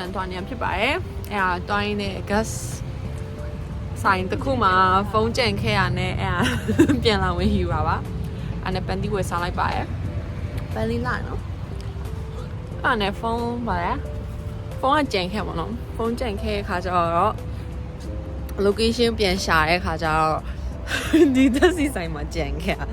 ကတော့ Portland သွားနေရဖြစ်ပါတယ်အဲဒါတွိုင်းတဲ့ gas ဆိုင်တစ်ခုမှာဖုန်းကြံခဲ့ရနဲ့အဲဒါပြန်လာဝင်ယူပါပါအဲ့နဲ့ပန်တီဝယ်စားလိုက်ပါရယ်ပန်လီလိုက်နော်အဲ့နဲ့ဖုန်းပါလဲဖုန်းကကြံခဲ့ပါတော့ဖုန်းကြံခဲ့တဲ့ခါကျတော့ location ပြန်ရှာတဲ့ခါကျတော့ဒီသက်စီဆိုင်မှာကြံခဲ့တာ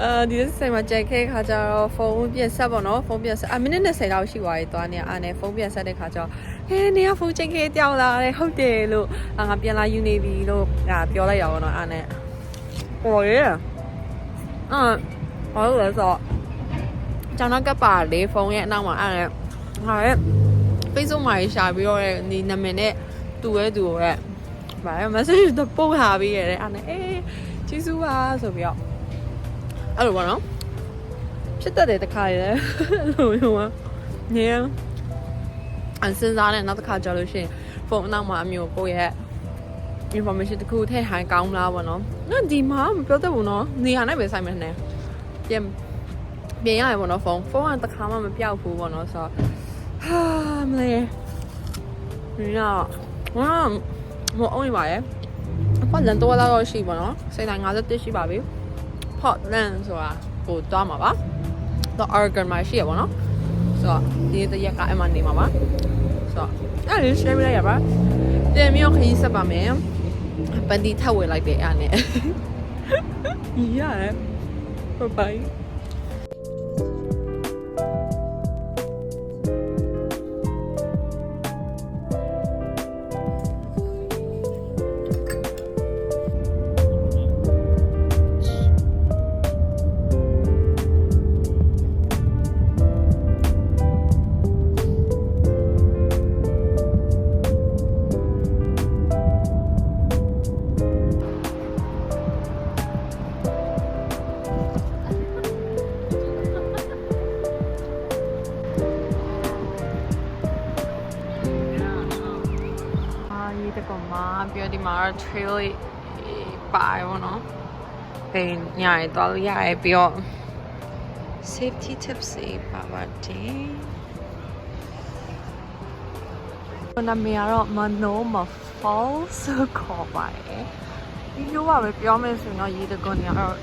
အဲဒီသက်စီဆိုင်မှာကြံခဲ့တဲ့ခါကျတော့ဖုန်းပြန်ဆက်ပါတော့ဖုန်းပြန်ဆက်အမိနစ်20လောက်ရှိသွားပြီသွားနေအားနဲ့ဖုန်းပြန်ဆက်တဲ့ခါကျတော့ဟဲနေကဖုန်းကြံခဲ့တောက်လာတယ်ဟုတ်တယ်လို့အာငါပြန်လာယူနေပြီလို့ငါပြောလိုက်ရအောင်တော့အားနဲ့ပေါ်ရဲအာဘာလို့လဲဆိုတော့ကျွန်တော်ကပ်ပါလေဖုန်းရဲ့အနောက်မှာအားနဲ့ဟာရဲ့ Facebook မှာရှာပြီးတော့ဒီနာမည်နဲ့တူရဲ့တူရဲ့ဗါရ message တော့ပို့ထားပြီးရတယ်အဲ့နဲ့အေးကျေးဇူးပါဆိုပြီးတော့ အဲ့လိုပေါ့နော်ဖြစ်တတ်တယ်တခါရယ်အဲ့လိုမျိုးอ่ะညံအစင်းစားနဲ့နောက်တစ်ခါကြောက်လို့ရှိရင်ဖုန်းအနောက်မှာအမျိုးကိုယ့်ရဲ့ information တစ်ခုထည့်ဟန်ကောင်းလားပေါ့နော်။နော်ဒီမှာမပြောတတ်ဘူးနော်။နေရာနဲ့ပဲဆိုင်မယ်နဲ့။ပြန်ပြန်ရရပေါ့နော်ဖုန်းဖုန်းကတစ်ခါမှမပြောက်ဘူးပေါ့နော်ဆိုတော့ဟာမလေးညဝမ်းမအောင်ပါရဲ့အခုလန်တော့လာတော့ရှိပါနော်စိတ်တိုင်း51ရှိပါပြီ Portland ဆိုတာကိုတွားမှာပါတော့ Oregon မှာရှိရပါနော်ဆိုတော့ဒီတရက်ကအဲ့မှာနေမှာပါဆိုတော့အဲ့ဒီ share လိုက်ရပါတင်မြောက်ခရီးဆက်ပါမယ်ပန်တီထပ်ဝယ်လိုက်တယ်အဲ့နဲ့ရတယ် bye bye ပြီးတော့ဒီမှာ trail ပါရောနော်။ဘယ်ညရတော့ရရပြီးတော့ safety tips တွေပါပါတယ်။နာမည်ကတော့ Manoma Falls ခေါ်ပါတယ်။ဒီလိုပါပဲပြောမယ်ဆိုရင်တော့ရေတကွန်ညတော့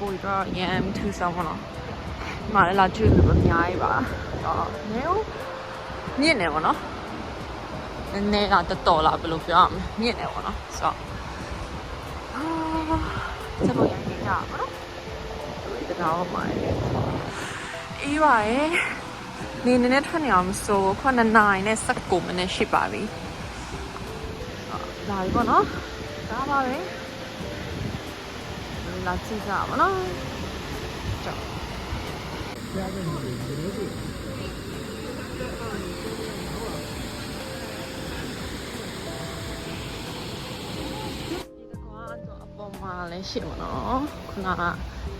ကိုယ်တော့ရမ်းထူဆောင်ပါတော့။မာလာကျွေးလို့အများကြီးပါ။တော့နေဦးမြင့်နေပါတော့။ နည်းနည်းတော့တော်တော်လာဘယ်လိုပြောရမလဲမြင့်တယ်ပေါ့နော်ဆိုတော့အာစပေါ်ရရင်ကြပါတော့ဒီကတော့မှာအေးပါရဲ့နေနေနဲ့ထွက်နေအောင်မဆိုခုနှစ်နာရီနဲ့19မိနစ်ရှိပါပြီလာပြီပေါ့နော်ဒါပါပဲလာကြည့်ကြပါနော်ကြောက် မှာလည်းရှိမှာနော်ခုနက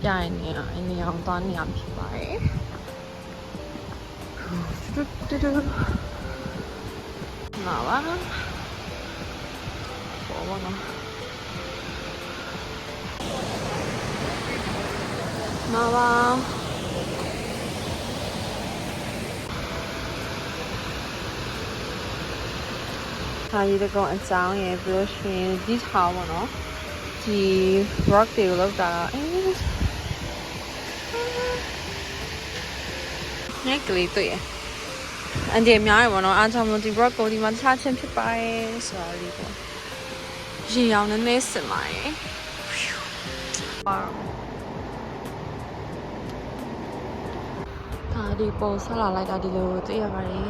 ပြရင်နေရနေအောင်သွားနေအောင်ဖြစ်ပါတယ်တူတူတူနာပါဘောဘောနော်နာပါဟာဒီကောင်အကြောင်းရယ်ပြီးလို့ရှိရင်ဒီထားပါတော့ ဒီ rock တွေကိုလောက်တာအေးညက်ကလေးတွေ့ရအန်ဒီအများရပါတော့အားကြောင့်မလို့ဒီ rock ကိုဒီမှာထားချင်းဖြစ်ပါရဲ့ဆိုတော့ဒီပေါ့ရေရောင်နည်းနည်းစင်ပါရဲ့ဝါဒါဒီပေါ်ဆက်လာလိုက်တာဒီလိုတွေ့ရပါတယ်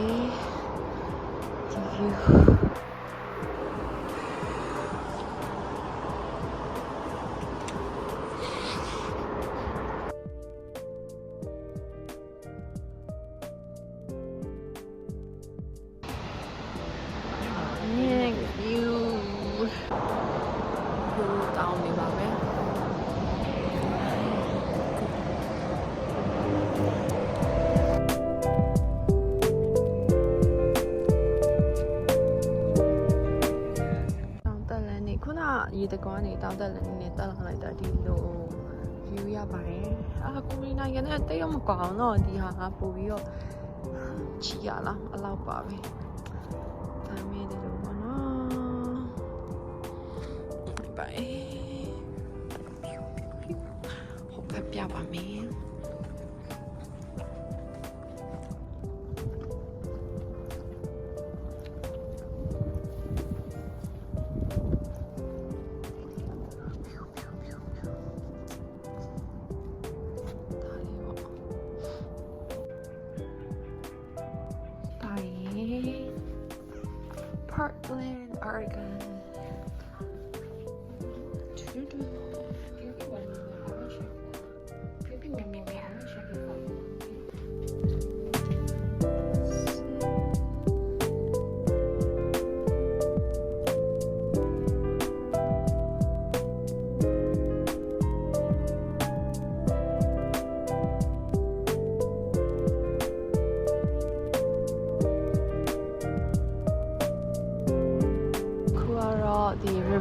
ဒီ view တယ်အာကိုရီးနိုင်ငံနဲ့တိတ်ရမကောင်းတော့ဒီဟာကပို့ပြီးတော့ချီရလားအလောက်ပါပဲဒါမဲ့ဒီလိုပေါ့နော်ဘိုင်ဟုတ်ကဲ့ပြပါမယ်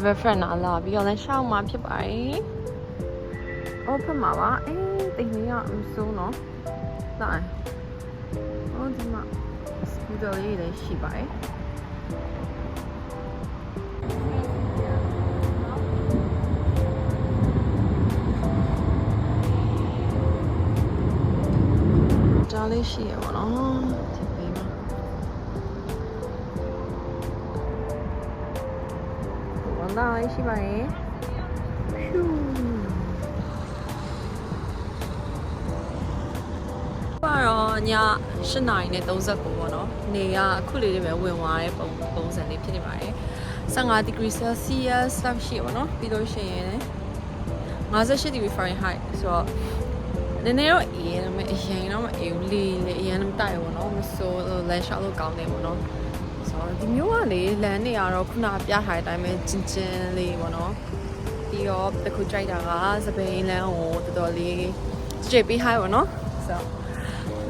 ဒီ river front နာလာပြီးတော့လည်းရှောင်းမှာဖြစ်ပါတယ်။အော်ဖက်မှာပါအေးတိတ်နေရမစိုးနော်။ဒါ။အော်ဒီမှာစကူတာလေးလည်းရှိပါတယ်။ကြားလေးရှိရပါတော့။ သားလေးရှိပါရဲ့ဖြူပါတော့ည8နာရီနဲ့39ပေါ့နော်နေကအခုလေးတွေပဲဝင်သွားတဲ့ပုံပုံစံလေးဖြစ်နေပါတယ်15 degree celsius လောက်ရှိပါတော့ပြီးလို့ရှိရင်58 degree fahrenheit ဆိုတော့နည်းနည်းတော့အေးတယ်မဲ့အရင်တော့မအေးဘူးလေလေအရင်တော့မတိုက်ဘူးနော်မဆိုးလမ်းလျှောက်လို့ကောင်းတယ်ပေါ့နော်ဆိုတော့ ဒီမျိုးကလေလမ်းနေရတော့ခုနပြထားတဲ့အတိုင်းပဲကျင်ကျင်လေးပေါ့နော်ပြီးတော့တစ်ခုကြိုက်တာကစပိန်လမ်းကိုတော်တော်လေးကြိတ်ပေးဟိုင်းပေါ့နော်ဆိုတော့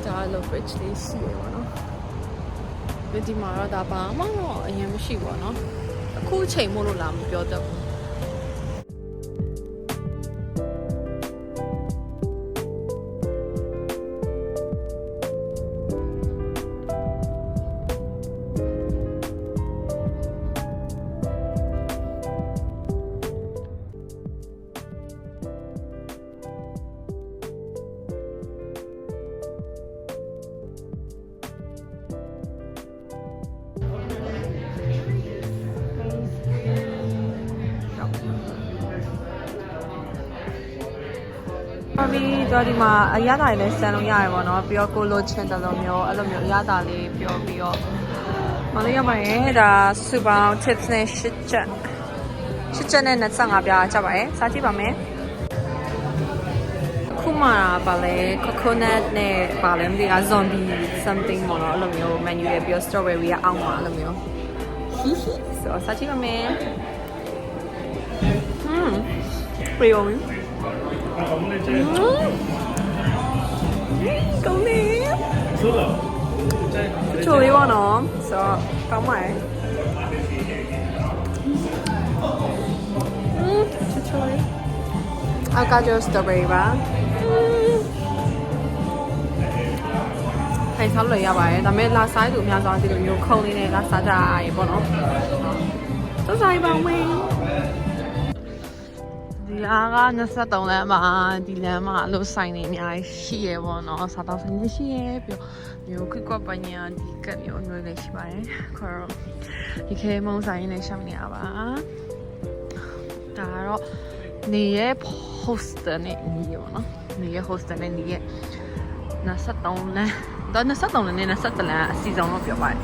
ဒါလို bridge လေးရှိရပေါ့နော်ဒီမှာတော့ဒါပါမှတော့အရင်မရှိဘူးပေါ့နော်အခုချိန်မို့လို့လာမပြောတတ်ဘူး တော့ဒီမှာအရသာလေးလည်းစမ်းလို့ရတယ်ပေါ့နော်ပြီးတော့ကိုလိုချင်တယ်လို့မျိုးအဲ့လိုမျိုးအရသာလေးပြောပြီးတော့မလေးရပါရဲ့ဒါစူပေါင်း tips နဲ့ရှစ်ချက်ရှစ်ချက်နဲ့25ပြားကြပါရဲ့စားကြည့်ပါမယ်ခုမှပါလဲ coconut နဲ့ပါလဲမသိဘူး zombie something ပေါ့နော်အဲ့လိုမျိုး menu ရပြီးတော့ strawberry ကအောက်မှာအဲ့လိုမျိုးဟီဟီဆိုစားကြည့်ပါမယ်ဟွန်း ပြေအောင်ကောင်းနေချိုလေးပါနော်ဆိုတော့ကောင်းပါရဲ့อืมချိုချိုလေးအောက်ကကျစတော်ဘယ်ရီပါထိုင်စားလို့ရပါတယ်ဒါပေမဲ့လာဆိုင်သူအများဆုံး ဒီလိုမျိုးခုံလေးနဲ့လာစားကြရပေါ့နော်သောဆိုင်ပါဝင်ဒီအားက23လမ်းမှာဒီလမ်းမှာအလို့ဆိုင်နေအများကြီးရှိရပေါ့နော်စားတော့ဆိုင်နေရှိရပြီးမျိုးခွတ်ကွက်ပညာဒီကက်မျိုးမျိုးလေးရှိပါတယ်ခေါ်တော့ဒီခဲမုံဆိုင်နေရှောင်းနေရပါဒါကတော့နေရဲ့ hoster နဲ့နေရပေါ့နော်နေရဲ့ hoster နဲ့နေရဲ့23လမ်းတော့23လမ်းနဲ့23လမ်းအစီအစဉ်တော့ပြောပါတယ်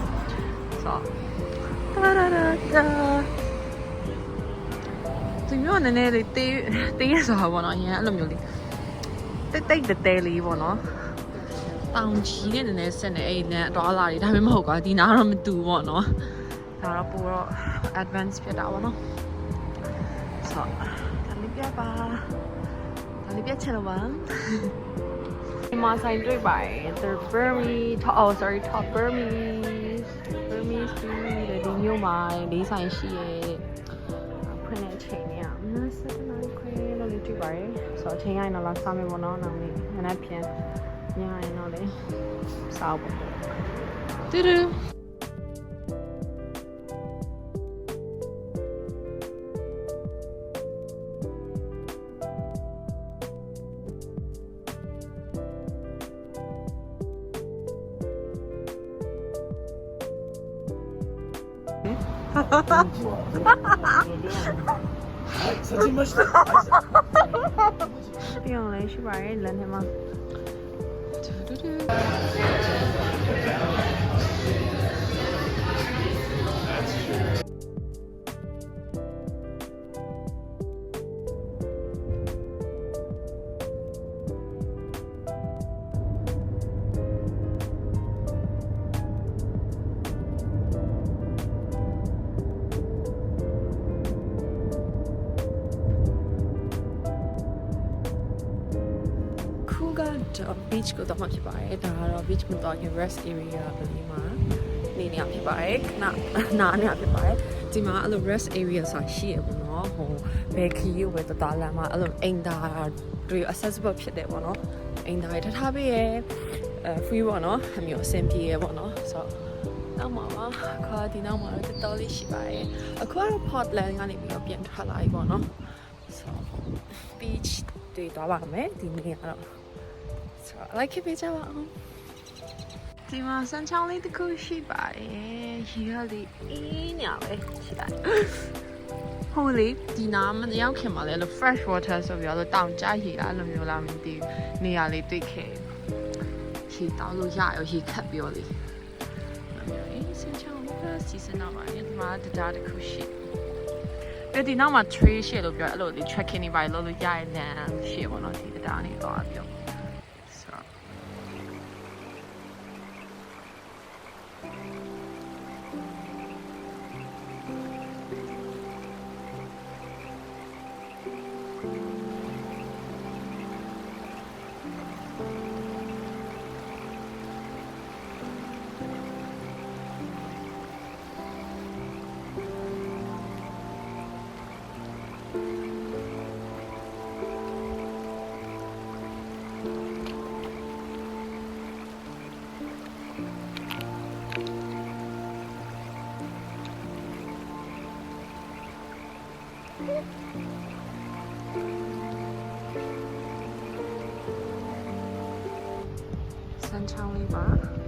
ဆိုတော့တာရာရာတာ ဒီမျိုးနည်းနည်းလေးတေးတေးရဆိုတာပေါ့နော်အရင်အဲ့လိုမျိုးလေးတိတ်တိတ်တဲလေးပေါ့နော်တောင်ကြီးနဲ့နည်းနည်းဆက်နေအဲ့လမ်းအတော်အလာတွေဒါပေမဲ့မဟုတ်ကွာဒီနားတော့မတူဘူးပေါ့နော်ဒါတော့ပိုတော့ advance ဖြစ်တာပေါ့နော်ဆိုတော့ဒါလေးပြပါဒါလေးပြချင်လို့ပါဒီမှာဆိုင်တွေ့ပါတယ် the Burmese top oh sorry top Burmese Burmese food တဲ့ဒီမျိုးမှာလေးဆိုင်ရှိရဲ့ဖွင့်တဲ့အချိန် လေးကမနက်7နာရီခွဲလို့လေးတွေ့ပါတယ်ဆိုတော့အချိန်ရရင်တော့လာစားမယ်ပေါ့နော်နောက်နေ့မနက်ဖြန်ညရင်တော့လေစားဖို့တူတူပြောင်းလဲရှိပါ ရဲ့လမ်းထဲမှာတူတူတူ beach ကိုတော့မှဖြစ်ပါတယ်ဒါကတော့ beach မတော်ခင် rest area ပလီမှာနေနေရဖြစ်ပါတယ်ခဏနားနေရဖြစ်ပါတယ်ဒီမှာအဲ့လို rest area ဆိုတာရှိရပေါ့နော်ဟိုဘယ်ခီးကိုပဲတတလမ်းမှာအဲ့လိုအိမ်သာတွေ accessible ဖြစ်တယ်ပေါ့နော်အိမ်သာတွေထားထားပေးရအဲ free ပေါ့နော်အမျိုးအဆင်ပြေရပေါ့နော်ဆိုတော့နောက်မှာပါခါဒီနောက်မှာတော့တော်တော်လေးရှိပါတယ်အခုကတော့ Portland ကနေပြီးတော့ပြန်ထွက်လာပြီပေါ့နော်ဆိုတော့ beach တွေသွားပါမယ်ဒီနေ့ကတော့ ဆိုတော့ like ပေးကြပါအောင်ဒီမှာစမ်းချောင်းလေးတစ်ခုရှိပါတယ်ရေကလေးအေးညာပဲရှိပါတယ်ဟိုလေဒီနာမရောက်ခင်မှာလဲလို့ fresh water ဆိုပြီးတော့တောင်ကျရေလားလို့မျိုးလားမသိဘူးနေရာလေးတွေ့ခဲ့ရေတောက်လို့ရရောရေခတ်ပြီးတော့လေအဲ့မျိုးအေးစမ်းချောင်းကစီစဉ်တော့ပါတယ်ဒီမှာတရားတစ်ခုရှိအဲ့ဒီနောက်မှာ tree ရှိလို့ပြောအဲ့လိုဒီ trekking တွေပါလို့လို့ရရလမ်းရှိပေါ့နော်ဒီတရားနေတော့ပြီး Sunshine လေး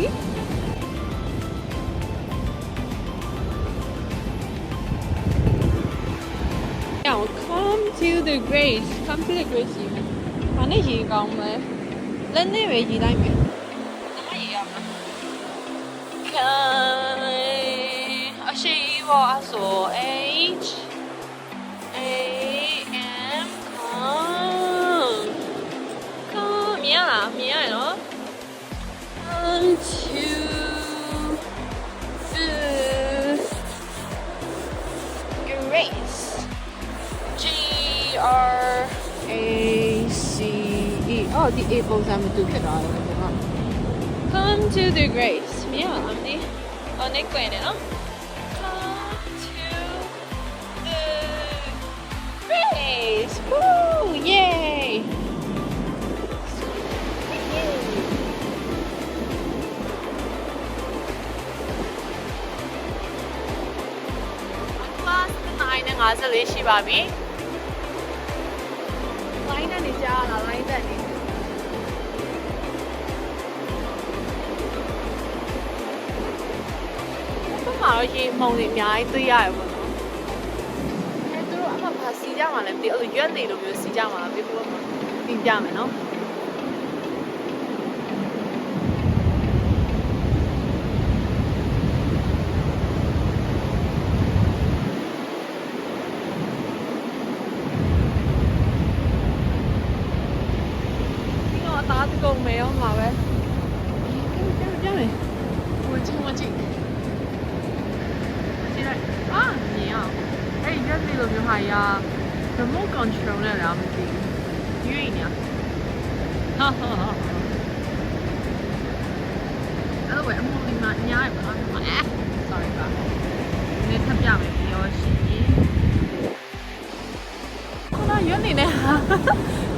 ဒီ Now come to the grace come to the grace ရေ။ဘာနဲ့ရေကောင်းလဲ။လက်နဲ့ပဲရေလိုက်မယ်။ဘာရေရမလဲ။ Come အ Come to the grace G R A C E အော်ဒီ A ပုံစံမတူဖြစ်သွားတယ်ကွာ Come to the grace မြင်လားမသိအော်နေ 9နဲ့54ရှိပါပြီ။ line နဲ့နေကြလား line တက်နေ။ဘယ်မှာတော့ရေမှုန်တွေအများကြီးတွေ့ရတယ်ပေါ့နော်။အဲသူတို့အမှဘာစီကြမှာလဲမသိဘူး။အဲ့လိုရွက်နေလိုမျိုးစီကြမှာလားပြပြမသိကြမယ်နော်။ ပုံမယ်ရောမှာပဲပြန်ပြန်ပြန်မယ်ဝင်ချင်းဝင်ချင်းကြည့်လိုက်အာမြင်အောင်အဲ့ဒီရက်စီလိုမျိုးဟာရ remote control နဲ့လားမသိဘူးရွေးနေဟာဟာဟာအဲ့တော့အမိုးဒီမှာညားရပါတော့အဲ sorry ပါဒီထပ်ပြမယ်ပြောရှိရင်ခုနရွက်နေနဲ့ဟာ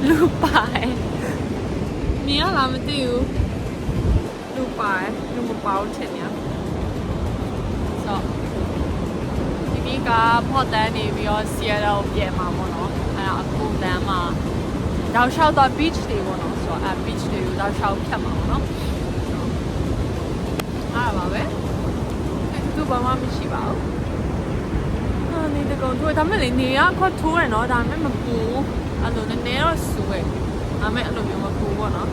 လူပိုင် မြင်ရလားမသိဘူးလူပိုင်လူမပေါချင်ညာဆိုဒီနေ့ကဖော့တန်းနေပြီးတော့ Seattle ကိုပြန်မှာပေါ့နော်အဲ့ဒါအခုတန်းမှာတောက်လျှောက်တော့ beach တွေပေါ့နော်ဆိုတော့အဲ beach တွေကိုတောက်လျှောက်ဖြတ်မှာပေါ့နော်အားပါပဲသူဘာမှမရှိပါဘူးဟာနေတကောင်ထိုးဒါမဲ့လေနေရခွတ်ထိုးရနော်ဒါမဲ့မပူအဲ့လိုနည်းနည်းတော့ဆူပဲ ဒါမဲ့အဲ့လိုမျိုးမပူပေါ့နော်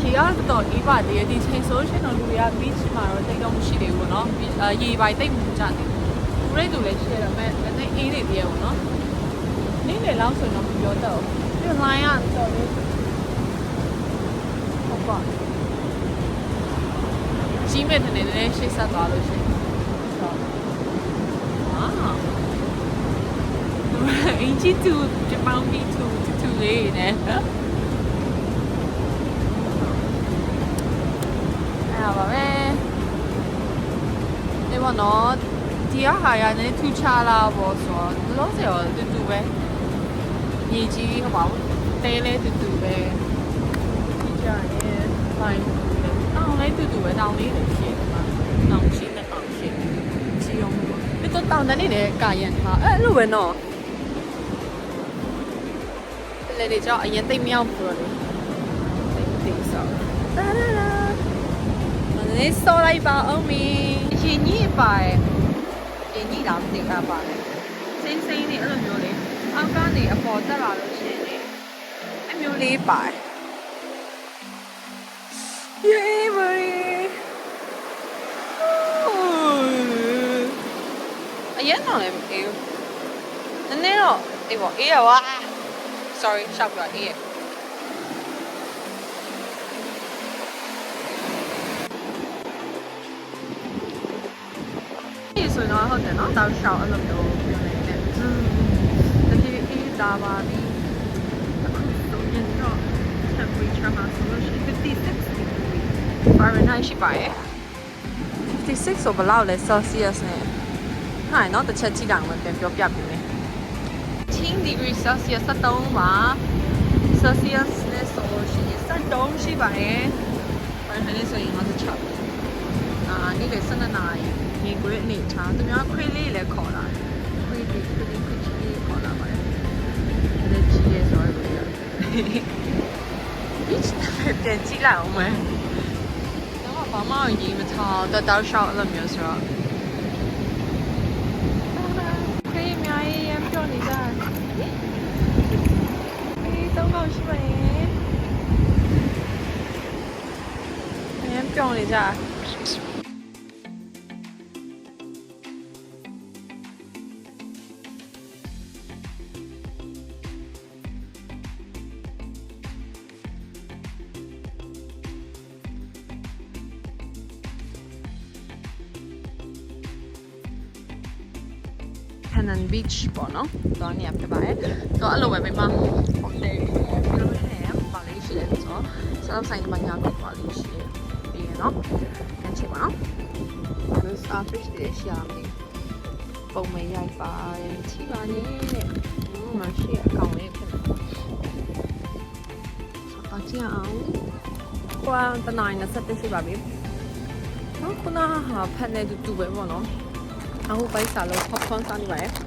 ခြေကတော့တော်အေးပါသေးတယ်ဒီချိန်ဆိုရှင်တော့လူတွေက beach မှာတော့တိတ်တော့မရှိသေးဘူးပေါ့နော်အာရေပိုင်တိတ်မကြသေးဘူးပြိတ္တူလည်းရှိရတော့မဲ့တိတ်အေးနေသေးရပေါ့နော်နေနေလောက်ဆိုတော့မပြောတော့ဘူးဒီ line ကတော်လေးဟုတ်ပါကြီးမဲ့တဲ့နည်းနည်းရှေ့ဆက်သွားလို့ရှိရင်ဝါအင်ဂျီတူဒီပေါင်းပြီးတူတူလေးနဲ့ အဲ့ပါပဲဒီဘောနော်ဒီအဟာရနဲ့ထူချလာပေါ့ဆိုတော့လုံးစရောတူတူပဲမြေကြီးဟောပါဘူးတဲလဲတူတူပဲဒီကြရဲ့ဖိုင်တောင်းလဲတူတူပဲတောင်းလေးတွေဖြစ်တယ်မှာတောင်းရှိတဲ့တောင်းရှိချီအောင်ဒီတော့တောင်းတဲ့နေကာရန်ထားအဲ့လိုပဲနော်လေလေကြောင့်အရင်သိမ့်မြောက်ဘူးလို့သိသိဆောတာရာရာမ လေးစောလိုက်ပါအောင်မီရှင်ကြီးပါရှင်ကြီးလားမသိတာပါလေစိမ့်စိမ့်နေအဲ့လိုမျိုးလေအောက်ကနေအပေါ်တက်လာလို့ရှင်နေအမျိုးလေးပါယေးမရီအရင်တော့လည်းအေးနည်းနည်းတော့အေးပေါ့အေးရပါ sorry ရှောက်ပြအေးရ ဒီဆိုတော့ဟုတ်တယ်နော်တောက်ရှောက်အဲ့လိုမျိုးပြောနေတယ်။တတိအေးဒါပါပြီ။အခုဆိုရင်တော့ temperature မှာဆိုလို့ရှိရင်56 degree Fahrenheit ရှိပါရဲ့။56ဆိုဘယ်လောက်လဲ Celsius နဲ့။ဟာနော်တစ်ချက်ကြည့်တာမှပြန်ပြောပြပေးမယ်။10 degree Celsius 73ပါ Celsius နဲ့ဆိုလို့ရှိရင်73ရှိပါရဲ့။ Fahrenheit ဆိုရင်56အာနေ့လေ12နာရီ ရေခွေးအနေထားသူများခွေးလေးလည်းခေါ်လာခွေးလေးခွေးလေးခွေးလေးခေါ်လာပါတယ်လက်ကြီးရဲ့ဆိုရလို့ရ Each time ပြန်ကြည့်လိုက်အောင်မယ်တော့ဘာမှရေးမထားတော့တောက်လျှောက်အဲ့လိုမျိုးဆိုတော့ခွေးအများကြီးရမ်းပြောနေကြခွေးတော့တော့ရှိပါရဲ့ရမ်းပြောနေကြ Cannon Beach ပေါ့နော်။တော့နေရာဖြစ်ပါတယ်။တော့အဲ့လိုပဲမိမ hotel ပြီးလို့ရှိရင်ပါလေးရှိတယ်ဆိုတော့ဆရာဆိုင်မှာညာကိုပါလေးရှိတယ်။ပြီးရနော်။ကန်ချင်ပါနော်။ဒီ starfish တွေရှိရမယ်။ပုံမရိုက်ပါတယ်။ချီပါနဲ့တဲ့။ဟိုမှာရှိအကောင်လေးဖြစ်နေ။ဆိုတော့ကြည့်အောင်။ကွာတနိုင်27ရှိပါပြီ။နော်ခုနဟာဖက်နေတူတူပဲပေါ့နော်။အခုပိုက်စားလို့ popcorn စားနေပါရဲ့ဆို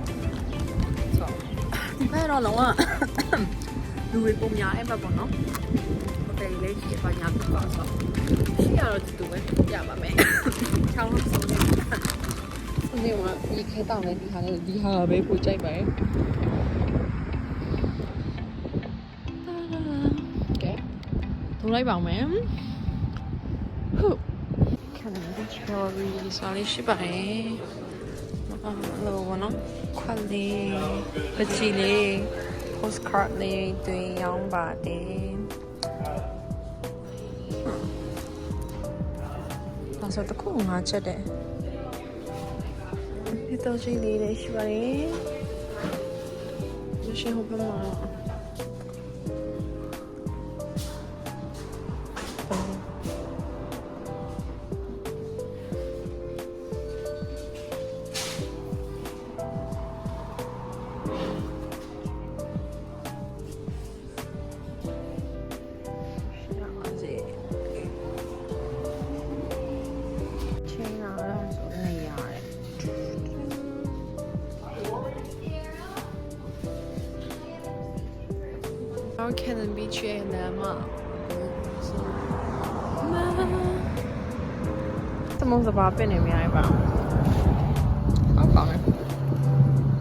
ဒီဘက်တော့လုံးဝလူတွေပုံများအဲ့ဘက်ပေါ့နော်ဟိုတယ်လေးရှိပါညာပြပါဆိုရှိရတော့တူတူပဲပြပါမယ်ချောင်းလို့ဆုံးနေဆုံးနေမှာဒီခဲတောင်းနေဒီဟာလေးဒီဟာပဲပို့ကြိုက်ပါရဲ့ကဲထုံးလိုက်ပါမယ်ဟုတ် Canada Cherry ဆိုလေးရှိပါတယ်အဲ့လိုဘောနော် ခွက်လေးပချီလေး postcard လေးတွင်ရောင်းပါတယ်။ဒါဆိုတခုငါချက်တယ်။ဒီတော့ရှိလေးလေးရှိပါတယ်။ရှင်ဟုတ်ပါမှာ သမုံစပါပင်နေမြင်ရပါဟုတ်ပါမယ်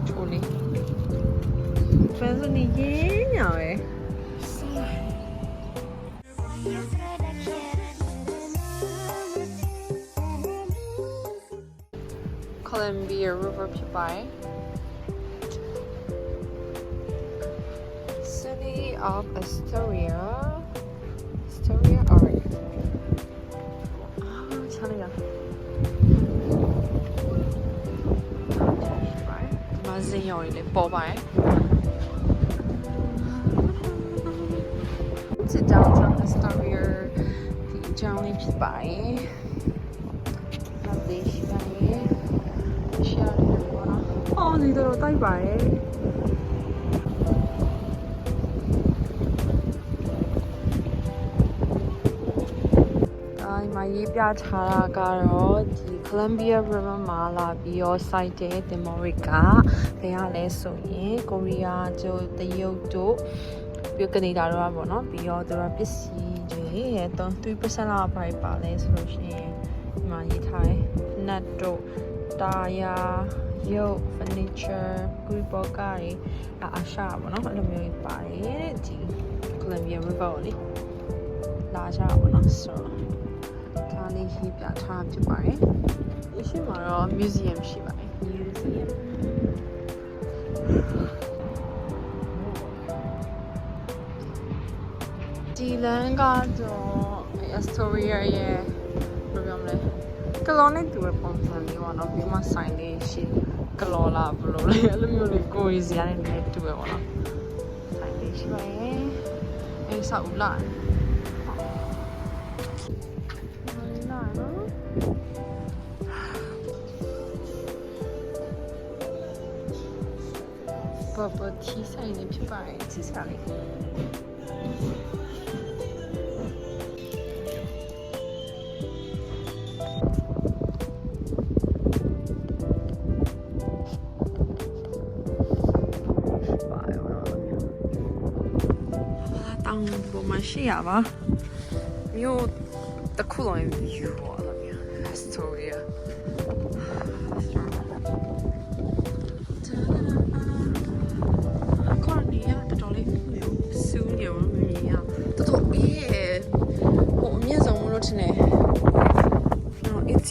ချိုလေးဖန်စနေရင်းညာပဲ Columbia River ဖြစ်ပါတယ် City of Astoria Astoria Oregon န်းစင်းရော်တွေလည်းပေါ်ပါတယ်စစ်တောင်းချောင်းစတိုရီယာဒီချောင်းလေးဖြစ်ပါတယ်ဟုတ်သေးရှိပါတယ်ရှာတယ်ပေါ့နော်အော်ဒီတော့တိုက်ပါတယ် ရေးပြထားတာကတော့ဒီ Columbia River မှာလာပြီးတော့ site တဲ့တင်မော်ရစ်ကဘယ်ရလဲဆိုရင်ကိုရီးယားတို့တရုတ်တို့ပြီးကနေဒါတို့ကပေါ့နော်ပြီးတော့သူတို့ပစ္စည်းတွေရဲ့3%လောက်ပါပါလဲဆိုလို့ရှိရင်ဒီမှာရေးထားတယ်နတ်တို့တာယာရုပ် furniture ဂရီဘောကာတွေအရှာပေါ့နော်အဲ့လိုမျိုးကြီးပါတယ်တဲ့ဒီ Columbia River ကိုလေလာကြပါပေါ့နော်ဆိုတော့ဒါ လေးရေးပြထားဖြစ်ပါတယ်။ဒီရှိမှာတော့ museum ရှိပါတယ်။ museum ဒီလမ်းကတော့ Astoria ရဲ့ဘယ်လိုပြောမလဲကလောနဲ့တူတဲ့ပုံစံလေးပေါ့နော်ပြီးမှဆိုင်လေးရှိကလောလာဘယ်လိုလဲအဲ့လိုမျိုးလေးကိုရီစီကနေလည်းတူပဲပေါ့နော်ဆိုင်လေးရှိပါရဲ့အဲ့ဆောက်ဦးလာလာ bubble tea ဆိုင်နေဖြစ်ပါတယ်ချစ်စားလေးတောင်းပေါ်မှာရှိရ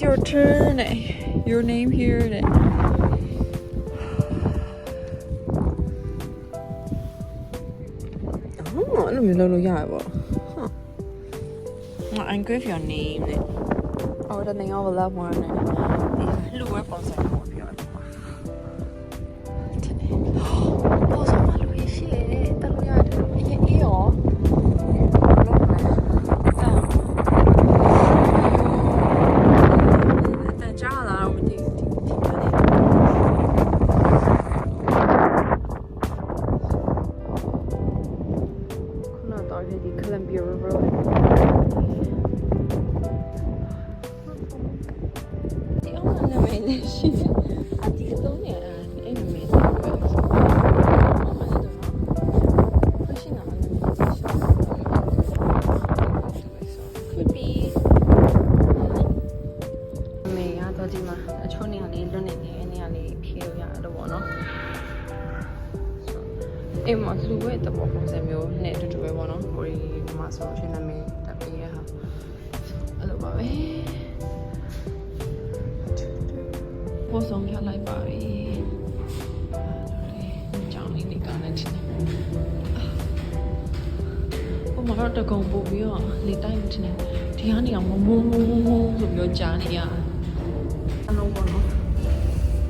your turn your name here တဲ့အော်အဲ့လိုမျိုးလုပ်လို့ရရပါဟုတ် I engrave your name တဲ့ Oh the name of a loved one တဲ့ဒီလူဝဲပုံစံ တယ်ဟိုမှာတော့တကုံပို့ပြီးတော့လေတိုက်နေတယ်ဒီကနေအောင်မုံမုံမုံမုံမုံဆိုပြီးတော့ကြားနေရအလုံးပေါ်တော့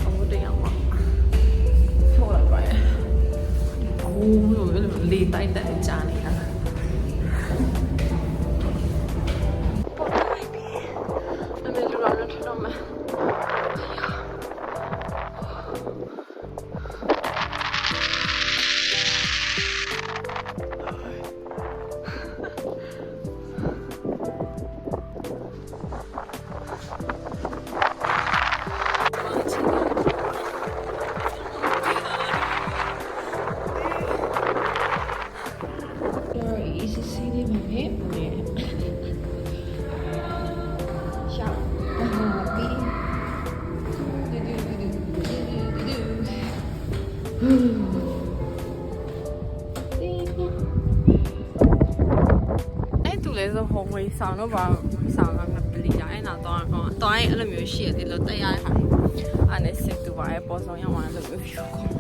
အဝတ်တရားမှာဆော်လိုက်ပါရဲ့အိုးလို့လေတိုက်တဲ့ကြားနေတာ ဆောင်တော့ပါဆောင်ကငါပလီတာအဲ့နောက်တော့တော့တော့အဲ့လိုမျိုးရှိရတယ်လို့တက်ရတဲ့ခါအဲ့နဲ့စစ်သူပါရဲ့ပေါ်ဆောင်ရအောင်လို့ view ကိုမြင်ရပြီ